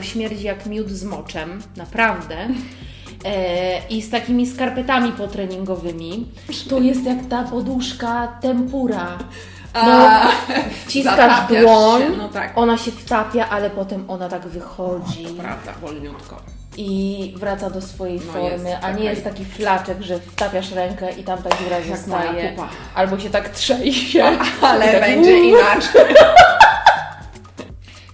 to śmierdzi jak miód z moczem, naprawdę. E, I z takimi skarpetami potreningowymi. To jest jak ta poduszka tempura. No, A, wciskasz zatapiasz dłoń, się, no tak. ona się wtapia, ale potem ona tak wychodzi Prawda, wolniutko. i wraca do swojej No formy, jest a nie taka- jest taki flaczek, że wtapiasz rękę i tam ta dziura Jak zostaje. pupa. Albo się tak trzęsie. Ale I tak będzie inaczej.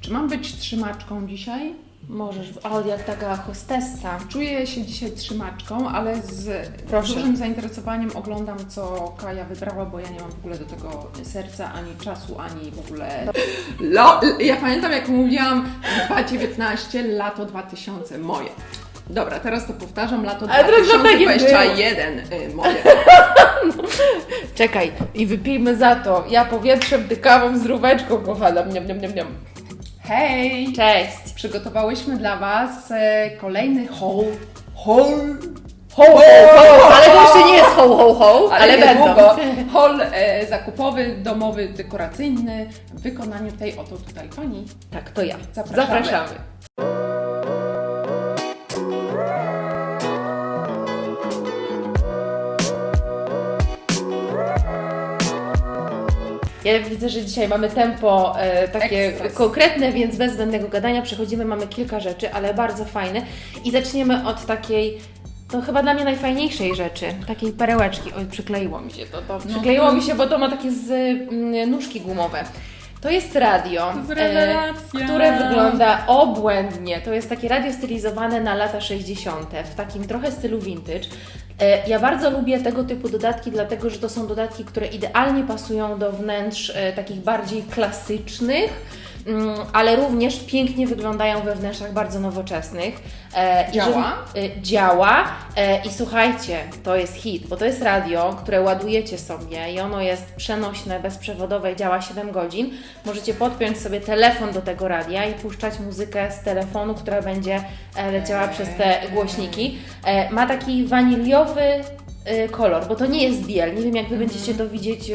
Czy mam być trzymaczką dzisiaj? Możesz, o jak taka hostessa. Czuję się dzisiaj trzymaczką, ale z Proszę. dużym zainteresowaniem oglądam, co Kaja wybrała, bo ja nie mam w ogóle do tego serca, ani czasu, ani w ogóle... Lo, ja pamiętam, jak mówiłam 2019, lato 2000, moje. Dobra, teraz to powtarzam, lato Ale teraz to tak nie 2021, y, moje. Czekaj, i wypijmy za to. Ja powietrzem, ty kawą z róweczką, kochana. Niam, niam, niam, niam. Hej! Cześć. Przygotowałyśmy dla Was e, kolejny haul. Haul! Ho, ho, ho, ale to jeszcze nie jest ho, ho, ho, ale, będą. niedługo. Haul e, zakupowy, domowy, dekoracyjny w wykonaniu tej oto tutaj pani. Tak, to ja. Zapraszamy. Zapraszamy. Ja widzę, że dzisiaj mamy tempo e, takie Ekspres. konkretne, więc bez zbędnego gadania przechodzimy. Mamy kilka rzeczy, ale bardzo fajne. I zaczniemy od takiej, to chyba dla mnie najfajniejszej rzeczy, takiej perełeczki. Oj, przykleiło mi się to. to No przykleiło mi się, bo to ma takie z, mm, nóżki gumowe. To jest radio, rewelacja. które wygląda obłędnie. To jest takie radio stylizowane na lata 60. w takim trochę stylu vintage. E, Ja bardzo lubię tego typu dodatki, dlatego że to są dodatki, które idealnie pasują do wnętrz e, takich bardziej klasycznych. Mm, Ale również pięknie wyglądają we wnętrzach bardzo nowoczesnych. E, Działa? y, działa e, i słuchajcie, to jest hit, bo to jest radio, które ładujecie sobie i ono jest przenośne, bezprzewodowe i działa 7 godzin. Możecie podpiąć sobie telefon do tego radia i puszczać muzykę z telefonu, która będzie e, leciała przez te głośniki. E, ma taki waniliowy e, kolor, bo to nie jest biel. Nie wiem, jak Wy będziecie to widzieć.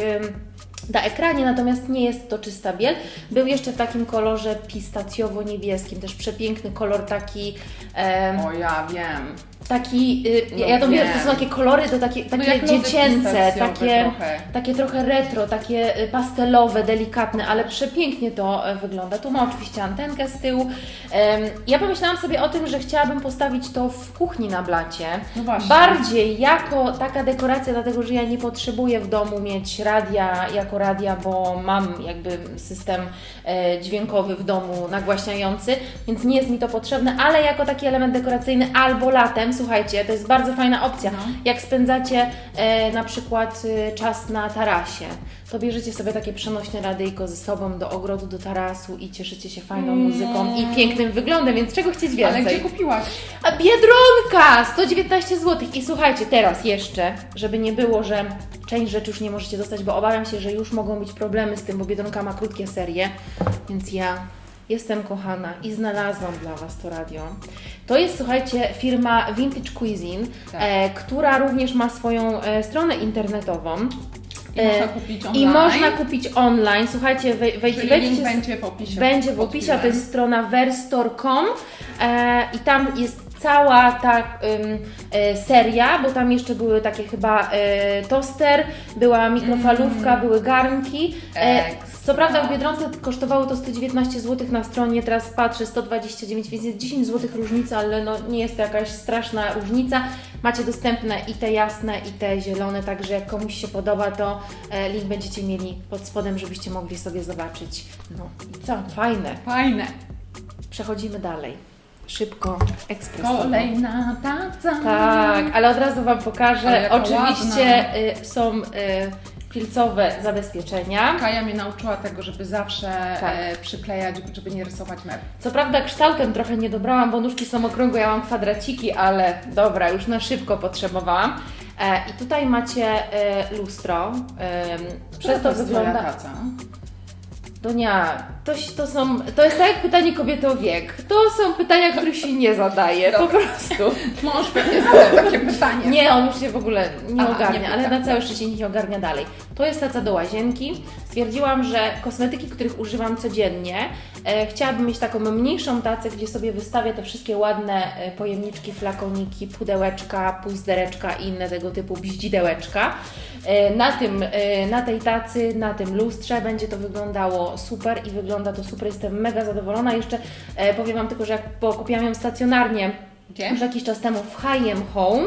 Na ekranie, natomiast nie jest to czysta biel. Był jeszcze w takim kolorze pistacjowo-niebieskim, też przepiękny kolor taki em, O, ja wiem. Taki, y, No ja to wiem, to są takie kolory, to takie, takie jak lody dziecięce, takie, trochę. takie trochę retro, takie y, pastelowe, delikatne, ale przepięknie to e, wygląda. Tu ma oczywiście antenkę z tyłu. Ja pomyślałam sobie o tym, że chciałabym postawić to w kuchni na blacie. No właśnie. Bardziej jako taka dekoracja, dlatego że ja nie potrzebuję w domu mieć radia jako radia, bo mam jakby system e, dźwiękowy w domu nagłaśniający, więc nie jest mi to potrzebne, ale jako taki element dekoracyjny albo latem, słuchajcie, to jest bardzo fajna opcja. No. Jak spędzacie e, na przykład e, czas na tarasie, to bierzecie sobie takie przenośne radyjko ze sobą do ogrodu, do tarasu i cieszycie się fajną muzyką i pięknym wyglądem, więc czego chcieć więcej? Ale gdzie kupiłaś? A Biedronka! 119 zł. I słuchajcie, teraz jeszcze, żeby nie było, że część rzeczy już nie możecie dostać, bo obawiam się, że już mogą być problemy z tym, bo Biedronka ma krótkie serie, więc ja jestem kochana i znalazłam dla Was to radio. To jest, słuchajcie, firma Vintage Cuisine, Tak. e, która również ma swoją e, stronę internetową. I E, można kupić I online. można kupić online. Słuchajcie, wej, wej, Czyli wejdźcie link będzie w opisie. będzie w opisie, to jest strona verstor.com e, i tam jest cała ta e, seria, bo tam jeszcze były takie chyba e, toster, była mikrofalówka, były garnki. E. co prawda w Biedronce kosztowało to 119 zł na stronie, teraz patrzę 129, więc jest 10 zł różnica, ale no nie jest to jakaś straszna różnica. Macie dostępne i te jasne, i te zielone, także jak komuś się podoba, to e, link będziecie mieli pod spodem, żebyście mogli sobie zobaczyć. No i co? Fajne. Fajne. Przechodzimy dalej. Szybko, ekspresowo. Kolejna taca. Tak, ale od razu Wam pokażę. Oczywiście y, są y, filcowe zabezpieczenia. Kaja mnie nauczyła tego, żeby zawsze Tak. e, przyklejać, żeby nie rysować mebli. Co prawda kształtem trochę nie dobrałam, bo nóżki są okrągłe, ja mam kwadraciki, ale dobra, już na szybko potrzebowałam. E, I tutaj macie e, lustro. E, przez to jest wygląda. taca? Donia, To, to, są, to jest tak jak pytanie kobiety o wiek. To są pytania, których się nie zadaje, po prostu. Mąż pewnie zadał takie pytanie. Nie, on już się w ogóle nie Aha, ogarnia, nie ale na całe szczęście nie ogarnia dalej. To jest taca do łazienki. Stwierdziłam, że kosmetyki, których używam codziennie, e, chciałabym mieć taką mniejszą tacę, gdzie sobie wystawię te wszystkie ładne e, pojemniczki, flakoniki, pudełeczka, puzdereczka i inne tego typu bździdełeczka. E, Na, tym, e, na tej tacy, na tym lustrze będzie to wyglądało super i wygląda to super. Jestem mega zadowolona. Jeszcze e, powiem Wam tylko, że jak kupiłam ją stacjonarnie Gdzie? już jakiś czas temu w H&M Home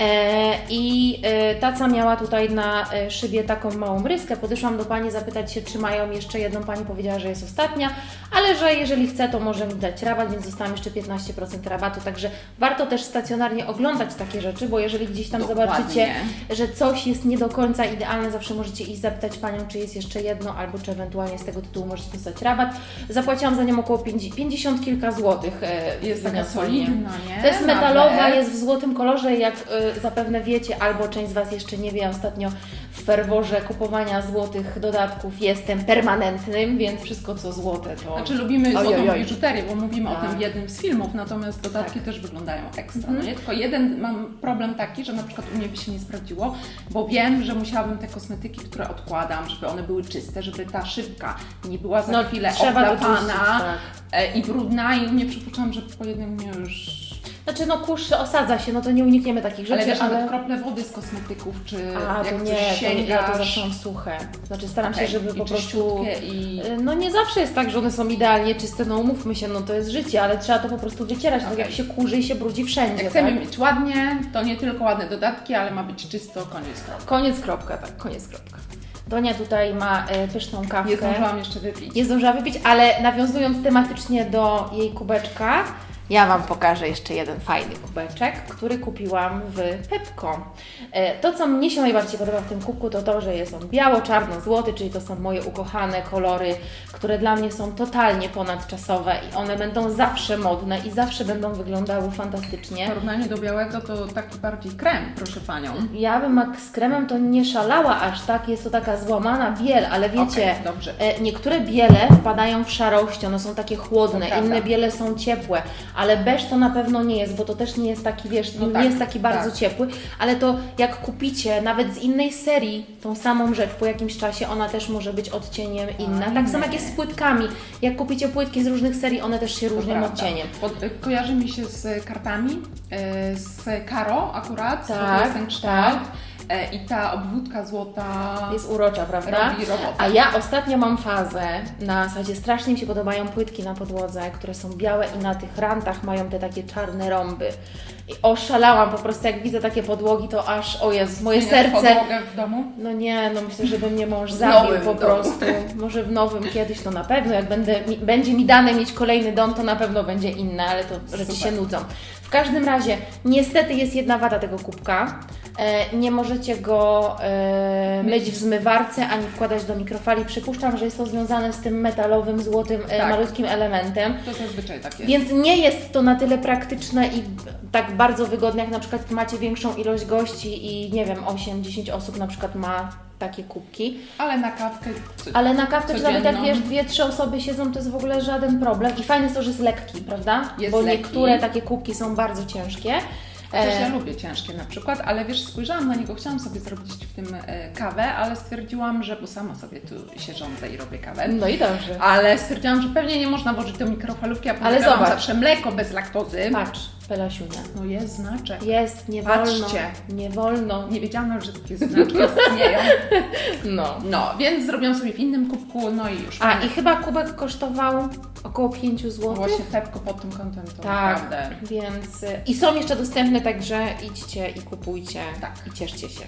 e, i e, taca miała tutaj na e, szybie taką małą ryskę. Podeszłam do Pani zapytać się, czy mają jeszcze jedną. Pani powiedziała, że jest ostatnia, ale że jeżeli chce, to może mi dać rabat, więc dostałam jeszcze 15% rabatu, także warto też stacjonarnie oglądać takie rzeczy, bo jeżeli gdzieś tam Dokładnie. zobaczycie, że coś jest nie do końca idealne, zawsze możecie iść zapytać Panią, czy jest jeszcze jedno, albo czy ewentualnie z tego tytułu możecie dostać rabat. Zapłaciłam za nią około 50, 50 kilka złotych. e, Jest taka solidna, nie? To jest metalowa, jest w złotym kolorze, jak y, zapewne wiecie, albo część z Was jeszcze nie wie, ostatnio w ferworze kupowania złotych dodatków jestem permanentnym, więc wszystko co złote to... Znaczy lubimy Oj, złotą biżuterię, bo mówimy o Tak. tym w jednym z filmów, natomiast dodatki też wyglądają ekstra. No nie? Tylko jeden mam problem taki, że na przykład u mnie by się nie sprawdziło, bo wiem, że musiałabym te kosmetyki, które odkładam, żeby one były czyste, żeby ta szybka nie była za No, chwilę trzeba doczyścić, tak. e, i brudna i u mnie przypuszczam, że po jednym dniu już... Znaczy no kurz osadza się, no to nie unikniemy takich rzeczy, Ale wiesz, ale... nawet krople wody z kosmetyków, czy A, to jak nie, coś to nie, ja to zawsze mam suche. Znaczy staram Okej, się, żeby i po prostu... czyściutkie i... Y, No nie zawsze jest tak, że one są idealnie czyste, no umówmy się, no to jest życie, ale trzeba to po prostu wycierać, tak Okej. jak się kurzy i się brudzi wszędzie, Jak chcemy tak? mieć ładnie, to nie tylko ładne dodatki, ale ma być czysto, koniec kropka. Koniec kropka, tak, koniec kropka. Donia tutaj ma y, pyszną kawkę. Nie zdążyłam jeszcze wypić. Nie zdążyła wypić, ale nawiązując tematycznie do jej kubeczka, ja Wam pokażę jeszcze jeden fajny kubeczek, który kupiłam w Pepko. E, To, co mnie się najbardziej podoba w tym kubku, to to, że jest on biało-czarno-złoty, czyli to są moje ukochane kolory, które dla mnie są totalnie ponadczasowe i one będą zawsze modne i zawsze będą wyglądały W fantastycznie. porównaniu do białego to taki bardziej krem, proszę Panią. Ja bym z kremem to nie szalała aż tak, jest to taka złamana biel, ale wiecie, dobrze. E, Niektóre biele wpadają w szarość, one są takie chłodne, inne biele są ciepłe, ale beż to na pewno nie jest, bo to też nie jest taki, wiesz, No nie tak, jest taki bardzo tak. ciepły, ale to jak kupicie nawet z innej serii tą samą rzecz po jakimś czasie, ona też może być odcieniem inna. Tak samo jak jest z płytkami. Jak kupicie płytki z różnych serii, one też się To różnią prawda. odcieniem. Pod, kojarzy mi się z kartami, e, z Karo akurat, Tak, ten kształt. E, I ta obwódka złota Jest urocza, prawda? robi robotę. A ja ostatnio mam fazę, na zasadzie strasznie mi się podobają płytki na podłodze, które są białe i na tych rantach mają te takie czarne rąby. I oszalałam po prostu, jak widzę takie podłogi, to aż, o Jezus, moje Zmieniasz serce... podłogę w domu? No nie, no myślę, że by mnie mąż zabił nowym po domu. prostu. Może w nowym kiedyś to na pewno, jak będę, mi, będzie mi dane mieć kolejny dom, to na pewno będzie inne, ale to rzeczy Super. się nudzą. W każdym razie, niestety jest jedna wada tego kubka. E, nie możecie go e, myć w zmywarce ani wkładać do mikrofali. Przypuszczam, że jest to związane z tym metalowym, złotym, e, Tak. malutkim elementem. To zazwyczaj tak jest. Więc nie jest to na tyle praktyczne i tak bardzo wygodne, jak na przykład macie większą ilość gości i nie wiem, 8-10 osób na przykład ma takie kubki. Ale na kawkę... Ale na kawkę, czy nawet jak Codzienną. wiesz, dwie, trzy osoby siedzą, to jest w ogóle żaden problem. I fajne jest to, że jest lekki, prawda? Jest Bo lekki. niektóre takie kubki są bardzo ciężkie. Chociaż E, ja lubię ciężkie na przykład, ale wiesz, spojrzałam na niego, chciałam sobie zrobić w tym e, kawę, ale stwierdziłam, że, bo sama sobie tu się rządzę i robię kawę, no i dobrze. ale stwierdziłam, że pewnie nie można włożyć do mikrofalówki, a Ale zobacz. zawsze mleko bez laktozy. Patrz, Pelasiunia. No jest znaczek. Jest, nie wolno. Patrzcie. Nie wolno. Nie wiedziałam, że takie znaczki istnieją. No. No, więc zrobiłam sobie w innym kubku, no i już. A i chyba kubek kosztował około 5 zł. Właśnie Pepko pod tym kątem to Tak, naprawdę. więc i są jeszcze dostępne, także idźcie i kupujcie Tak. i cieszcie się.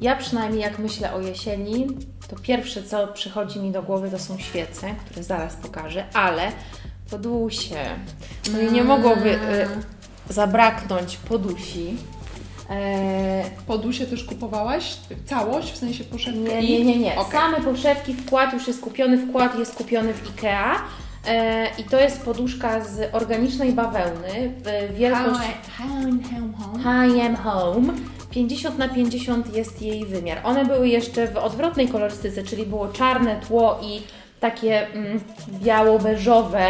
Ja przynajmniej jak myślę o jesieni, to pierwsze co przychodzi mi do głowy to są świece, które zaraz pokażę, ale podusie. No i nie mogłoby y, zabraknąć podusi. E, Podusie też kupowałaś? Całość, w sensie poszedł nie, nie, nie, nie. Okej. Same poszewki, wkład już jest kupiony, wkład jest kupiony w IKEA. E, I to jest poduszka z organicznej bawełny. e, Wielkość H&M Home. 50 na 50 jest jej wymiar. One były jeszcze w odwrotnej kolorystyce, czyli było czarne tło i takie mm, biało-beżowe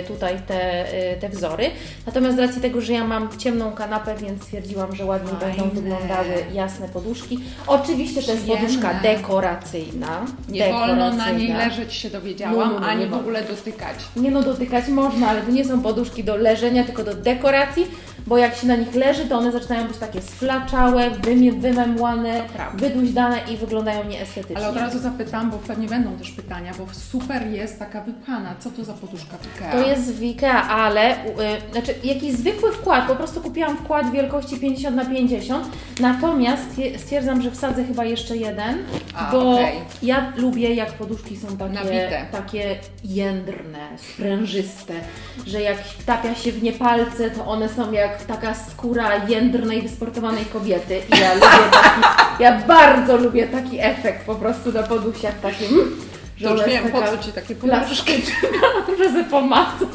y, tutaj te, y, te wzory. Natomiast z racji tego, że ja mam ciemną kanapę, więc stwierdziłam, że ładnie Fajne. będą wyglądały jasne poduszki. Oczywiście to jest Przyjemne. poduszka dekoracyjna. Nie wolno na dekoracyjna. niej leżeć, się dowiedziałam, No, no, no, ani nie w wolno. ogóle dotykać. Nie no, dotykać można, ale to nie są poduszki do leżenia, tylko do dekoracji, bo jak się na nich leży, to one zaczynają być takie sflaczałe, wymie- wymemłane, prawda. wyduźdane i wyglądają nieestetycznie. Ale od razu zapytam, bo pewnie będą też pytania, bo super jest taka wypchana. Co to za poduszka w Ikea? To jest w Ikea, ale y, znaczy jakiś zwykły wkład, po prostu kupiłam wkład wielkości 50 na 50 natomiast stwier- stwierdzam, że wsadzę chyba jeszcze jeden, A, bo okej. ja lubię jak poduszki są takie, Nabite. takie jędrne, sprężyste, że jak wtapia się w nie palce, to one są jak taka skóra jędrnej, wysportowanej kobiety i ja lubię taki, ja bardzo lubię taki efekt po prostu na podusiach takim, że To już wiem, po co Ci takie plastyczna, sobie pomacać.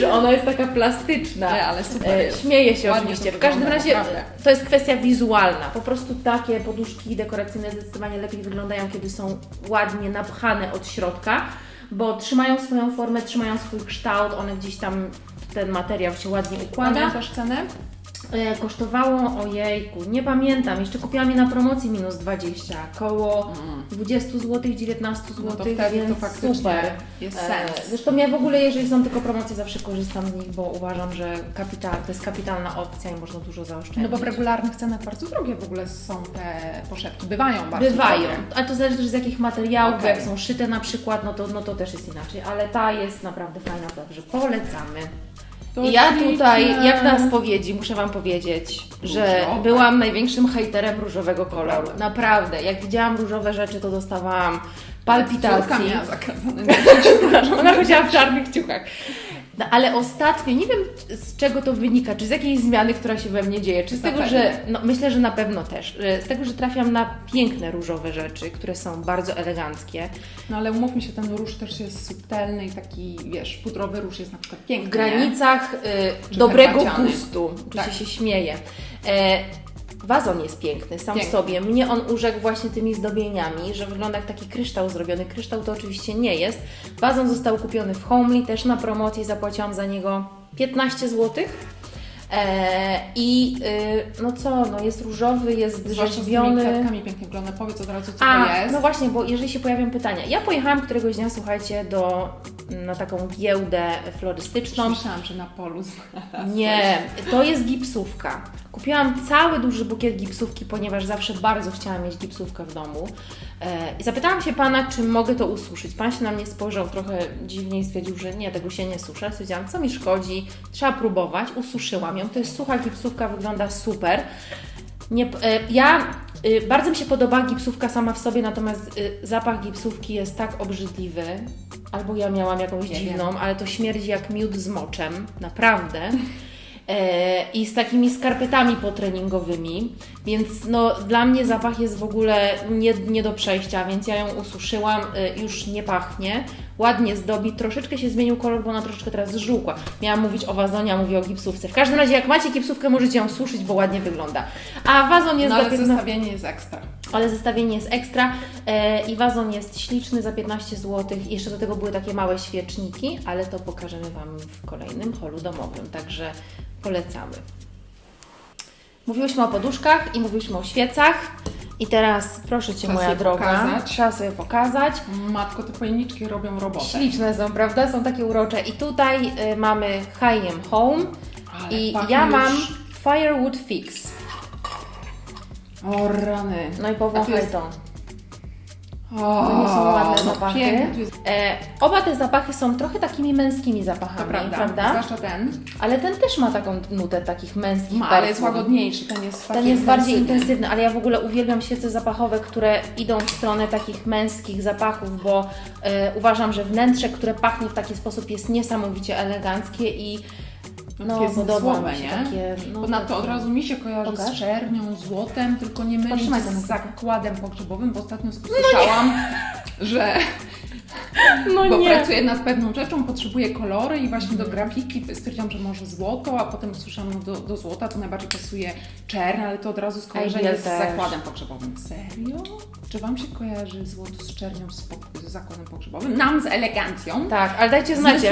Że ona jest taka plastyczna. Nie, ale super E, jest. Śmieję się Ładnie oczywiście. W każdym wygląda, razie naprawdę. to jest kwestia wizualna. Po prostu takie poduszki dekoracyjne zdecydowanie lepiej wyglądają, kiedy są ładnie napchane od środka, bo trzymają swoją formę, trzymają swój kształt, one gdzieś tam ten materiał się ładnie układa. Pamiętasz cenę? E, Kosztowało, ojejku, nie pamiętam, jeszcze kupiłam je na promocji minus 20, koło 20 zł, 19 zł. No to więc to super. jest E, sens. Zresztą ja w ogóle, jeżeli są tylko promocje, zawsze korzystam z nich, bo uważam, że kapital, to jest kapitalna opcja i można dużo zaoszczędzić. No bo w regularnych cenach bardzo drogie w ogóle są te poszewki. Bywają bardzo Bywają, drogie. ale to zależy też z jakich materiałów, Okej. jak są szyte na przykład, no to, no to też jest inaczej, ale ta jest naprawdę fajna, także polecamy. Ja tutaj, jak na spowiedzi, muszę Wam powiedzieć, że Różowe. byłam największym hejterem różowego koloru. Naprawdę. Jak widziałam różowe rzeczy, to dostawałam Córka palpitacji. miała zakazane nosić Ona chodziła w czarnych ciuchach. No, ale ostatnio, nie wiem z czego to wynika, czy z jakiejś zmiany, która się we mnie dzieje, czy z tego, Zapewne. że, no myślę, że na pewno też, e, z tego, że trafiam na piękne różowe rzeczy, które są bardzo eleganckie. No ale umówmy się, ten róż też jest subtelny i taki, wiesz, pudrowy róż jest na przykład piękny. w granicach y, dobrego herbaciany. gustu. Oczywiście Tak. się śmieję. E, wazon jest piękny sam Piękny. w sobie. Mnie on urzekł właśnie tymi zdobieniami, że wygląda jak taki kryształ zrobiony. Kryształ to oczywiście nie jest. Wazon został kupiony w Homely, też na promocji. Zapłaciłam za niego 15 zł. E, I y, no co, no jest różowy, jest Zwłaszcza z rzeźbiony. kwiatkami pięknie wygląda. Powiedz od razu, co A, to jest. no właśnie, bo jeżeli się pojawią pytania. Ja pojechałam któregoś dnia, słuchajcie, do, na taką giełdę florystyczną. Myślałam, że na polu. Nie, to jest gipsówka. Kupiłam cały duży bukiet gipsówki, ponieważ zawsze bardzo chciałam mieć gipsówkę w domu. E, I zapytałam się pana, czy mogę to ususzyć. Pan się na mnie spojrzał trochę dziwnie i stwierdził, że nie, tego się nie suszę. Stwierdziłam, co mi szkodzi, trzeba próbować. Ususzyłam ją. To jest sucha gipsówka, wygląda super. Nie, e, ja y, bardzo mi się podoba gipsówka sama w sobie, natomiast zapach gipsówki jest tak obrzydliwy. Albo ja miałam jakąś Nie dziwną, ale to śmierdzi jak miód z moczem, naprawdę. E, I z takimi skarpetami potreningowymi, więc no, dla mnie zapach jest w ogóle nie, nie do przejścia, więc ja ją ususzyłam, y, już nie pachnie, ładnie zdobi, troszeczkę się zmienił kolor, bo ona troszeczkę teraz zżółkła. Miałam mówić o wazonie, a mówię o gipsówce. W każdym razie, jak macie gipsówkę, możecie ją suszyć, bo ładnie wygląda. A wazon jest No ale 15 zestawienie jest ekstra. Ale zestawienie jest ekstra e, i wazon jest śliczny za 15 zł. Jeszcze do tego były takie małe świeczniki, ale to pokażemy Wam w kolejnym holu domowym, także polecamy. Mówiłyśmy o poduszkach i mówiłyśmy o świecach. I teraz proszę Cię, Czas moja droga, pokazać. trzeba sobie pokazać. Matko, te pojemniczki robią robotę. Śliczne są, prawda? Są takie urocze. I tutaj y, mamy H&M Home Ale i ja mam Firewood Fix. O rany. No i powąchaj jest- to. O, To nie są ładne no zapachy. jest... E, oba te zapachy są trochę takimi męskimi To zapachami, prawda, prawda? zwłaszcza ten. Ale ten też ma taką nutę takich męskich Ma, ale jest łagodniejszy, ten jest Ten jest bardziej intensywny. intensywny, ale ja w ogóle uwielbiam świece zapachowe, które idą w stronę takich męskich zapachów, bo e, uważam, że wnętrze, które pachnie w taki sposób jest niesamowicie eleganckie i no, Takie podoba zmysłowe, mi się nie? takie... No, Ponadto od razu mi się kojarzy Pokaż. z czernią, złotem, tylko nie mylić z zakładem pogrzebowym, bo ostatnio usłyszałam, że No bo nie. pracuję nad pewną rzeczą, potrzebuję kolory i właśnie do grafiki stwierdziłam, że może złoto, a potem usłyszałam, no do, do złota to najbardziej pasuje czerń, ale to od razu skojarzenie z też. zakładem pogrzebowym. Serio? Czy Wam się kojarzy złoto z czernią z, z zakładem pogrzebowym? Nam z elegancją, Tak, ale dajcie znać, z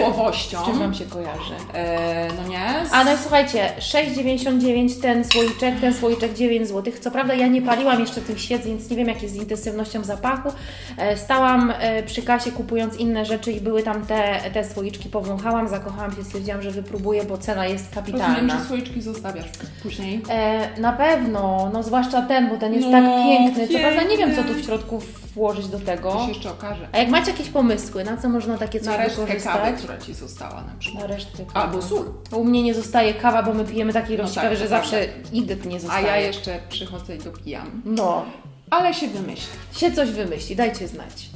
czym Wam się kojarzy. E, no nie? Z... A no i słuchajcie, 6,99 ten słoiczek, ten słoiczek 9 zł. Co prawda ja nie paliłam jeszcze tych świec, więc nie wiem jak jest z intensywnością zapachu. E, Stałam e, przy kasie kupując inne rzeczy i były tam te, te słoiczki, powąchałam, zakochałam się, stwierdziłam, że wypróbuję, bo cena jest Rozumiem, kapitalna. że słoiczki zostawiasz później. E, na pewno, no zwłaszcza ten, bo ten jest No, tak piękny. Co prawda nie wiem, co tu w środku włożyć do tego. To się jeszcze okaże. A jak macie jakieś pomysły, na co można takie coś Na resztkę wykorzystać? kawy, która Ci została na przykład. Na resztkę kawy. Albo sól. U mnie nie zostaje kawa, bo my pijemy takiej No ilości tak, kawy, to że prawda. zawsze nigdy tu nie A zostaje. ja jeszcze przychodzę i dopijam. No, Ale się wymyślę. się coś wymyśli, dajcie znać.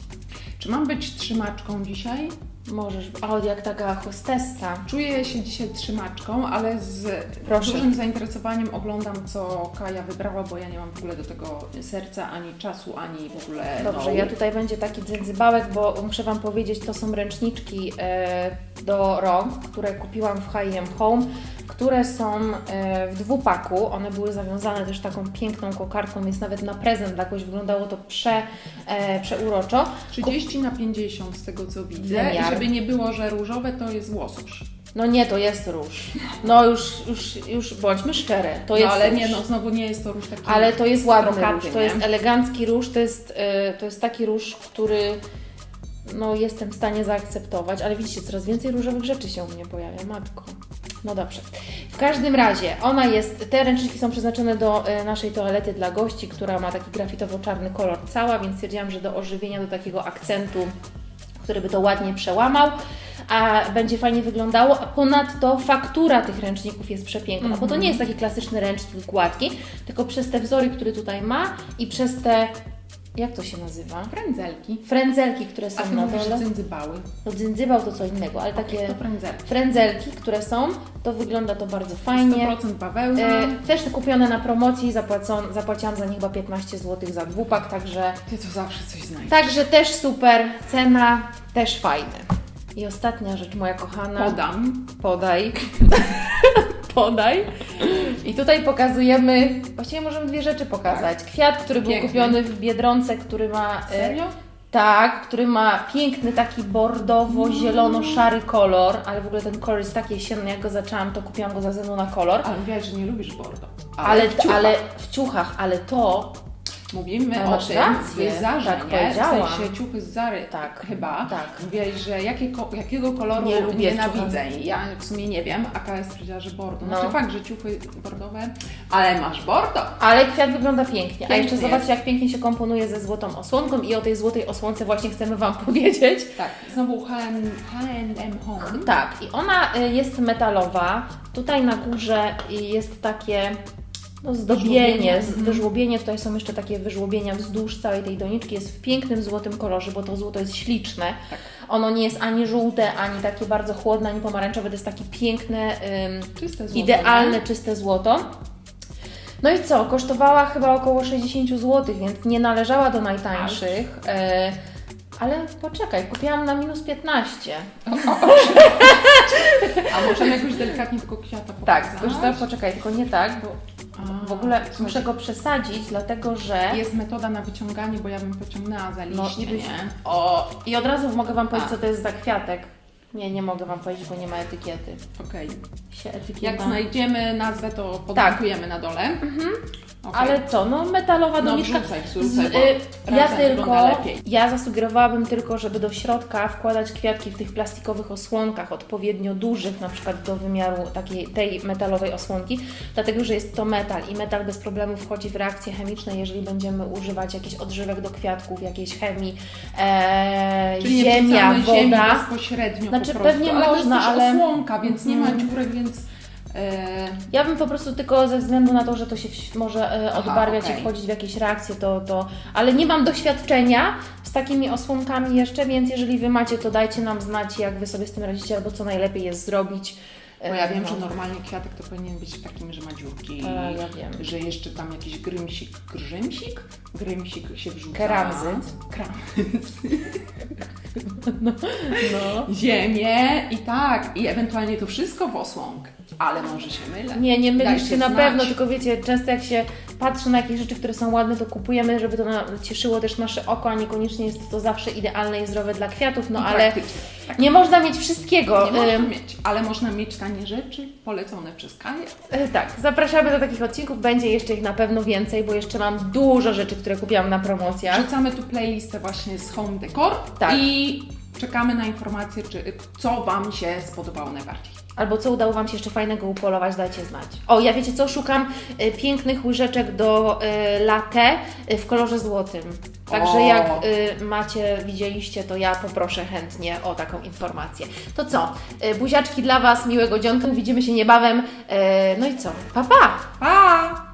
Czy mam być trzymaczką dzisiaj? Możesz, o jak taka hostessa. Czuję się dzisiaj trzymaczką, ale z Proszę. dużym zainteresowaniem oglądam, co Kaja wybrała, bo ja nie mam w ogóle do tego serca, ani czasu, ani w ogóle. Dobrze, no. ja tutaj będzie taki dzyndzybałek, bo muszę Wam powiedzieć, to są ręczniczki e, do rąk, które kupiłam w H&M Home, które są e, w dwupaku. One były zawiązane też taką piękną kokardką, więc nawet na prezent dla kogoś wyglądało to prze, e, przeuroczo. 30 na 50 z tego co widzę. I żeby nie było, że różowe to jest łososz. No nie, to jest róż. No już, już, już bądźmy szczere, to no jest ale róż. nie, no znowu nie jest to róż taki. Ale to jest ładny róż, to jest elegancki róż, to jest, y, to jest taki róż, który no, jestem w stanie zaakceptować, ale widzicie, coraz więcej różowych rzeczy się u mnie pojawia, matko. No dobrze. W każdym razie, ona jest, te ręczniki są przeznaczone do y, naszej toalety dla gości, która ma taki grafitowo-czarny kolor cała, więc stwierdziłam, że do ożywienia, do takiego akcentu, który by to ładnie przełamał, a będzie fajnie wyglądało, a ponadto faktura tych ręczników jest przepiękna, bo to nie jest taki klasyczny ręcznik gładki, tylko przez te wzory, które tutaj ma i przez te, jak to się nazywa? Frędzelki. Frędzelki, które A są ty na mówisz dole. cyndzybały. No dzyndzybał to co innego, ale takie To frędzelki. frędzelki, które są, to wygląda to bardzo fajnie. 100% bawełna. E, też te kupione na promocji, zapłacon, zapłaciłam za nie chyba 15 zł za dwupak, także, Ty to zawsze coś znajdziesz. także też super, cena też fajne. I ostatnia rzecz, moja kochana. Podam. Podaj. Podaj. I tutaj pokazujemy, właściwie możemy dwie rzeczy pokazać. Kwiat, który był Piękny. kupiony w Biedronce, który ma... e, Serio? Tak, który ma piękny taki bordowo-zielono-szary kolor, ale w ogóle ten kolor jest taki jesienny, jak go zaczęłam, to kupiłam go ze względu na kolor. Ale mówiłaś, że nie lubisz bordo. Ale, ale w ciuchach, ale to, Mówimy Ale o tym rację, w Zarze, tak nie? W sensie ciuchy z Zary Tak, chyba. tak. Mówiłaś, że jakie, jakiego koloru Nie lubię nienawidzę. Ja w sumie nie wiem, a Kaja stwierdziła, że bordo. No, No. to fakt, że ciuchy bordowe, ale masz bordo. ale kwiat wygląda pięknie. A Piękny jeszcze zobaczcie, jak pięknie się komponuje ze złotą osłonką i o tej złotej osłonce właśnie chcemy Wam powiedzieć. Tak, znowu H&M Home. Tak, i ona y, jest metalowa. Tutaj na górze jest takie no, zdobienie, Wyżłobienie, mhm. wyżłobienie. Tutaj są jeszcze takie wyżłobienia wzdłuż całej tej doniczki. Jest w pięknym złotym kolorze, bo to złoto jest śliczne. Tak. Ono nie jest ani żółte, ani takie bardzo chłodne, ani pomarańczowe. To jest takie piękne, Czyste złoto. idealne, nie? czyste złoto. No i co? Kosztowała chyba około 60 zł, więc nie należała do najtańszych. E, ale poczekaj, kupiłam na minus 15. A możemy jakoś delikatnie tylko kwiata pokazać? Tak, tylko że poczekaj, tylko nie tak, bo A, w ogóle muszę go przesadzić, dlatego że. Jest metoda na wyciąganie, bo ja bym pociągnęła za No liście, i byś- nie? O, i od razu mogę Wam powiedzieć, A. co to jest za kwiatek. Nie, nie mogę Wam powiedzieć, bo nie ma etykiety. Okej. Się etykieta. Jak znajdziemy nazwę, to podlinkujemy na dole. Mhm. Ale co, no metalowa no doniczka. wrzucaj, wrzucaj, bo y, ja tylko, lepiej. ja zasugerowałabym tylko, żeby do środka wkładać kwiatki w tych plastikowych osłonkach, odpowiednio dużych, na przykład do wymiaru takiej, tej metalowej osłonki, dlatego, że jest to metal i metal bez problemu wchodzi w reakcje chemiczne, jeżeli będziemy używać jakichś odżywek do kwiatków, jakiejś chemii, e, Czyli nie ziemia, ziemi woda. bezpośrednio Znaczy, po prostu. pewnie ale można, to jest ale- osłonka, więc nie ma Mhm. dziurek, więc... E, Ja bym po prostu tylko ze względu na to, że to się w- może e, Aha, odbarwiać okej. i wchodzić w jakieś reakcje, to, to. Ale nie mam doświadczenia z takimi osłonkami jeszcze, więc jeżeli Wy macie, to dajcie nam znać, jak Wy sobie z tym radzicie, albo co najlepiej jest zrobić. Bo ja wiem, no. że normalnie kwiatek to powinien być takim, że ma dziurki. E, ja wiem. Że jeszcze tam jakiś grymsik, grzymsik? Grymsik się wrzuca. Keramzyt. Keramzyt. No. Ziemię i tak. I ewentualnie to wszystko w osłonk. Ale może się mylę. Nie, nie mylisz się na znać. pewno, tylko wiecie, często jak się patrzy na jakieś rzeczy, które są ładne, to kupujemy, żeby to na, cieszyło też nasze oko, a niekoniecznie jest to zawsze idealne i zdrowe dla kwiatów, no I ale. Tak. nie można mieć wszystkiego. Nie można mieć, ale można mieć tanie rzeczy polecone przez Kaję. E, Tak, zapraszamy do takich odcinków, będzie jeszcze ich na pewno więcej, bo jeszcze mam dużo rzeczy, które kupiłam na promocjach. Wrzucamy tu playlistę właśnie z Home Decor Tak. i czekamy na informacje, czy, co Wam się spodobało najbardziej. Albo co udało Wam się jeszcze fajnego upolować, dajcie znać. O, ja wiecie co, szukam y, pięknych łyżeczek do y, latte y, w kolorze złotym. Także O. jak y, macie, widzieliście, to ja poproszę chętnie o taką informację. To co, y, buziaczki dla Was, miłego dzionka, widzimy się niebawem. Y, no i co, pa pa! Pa!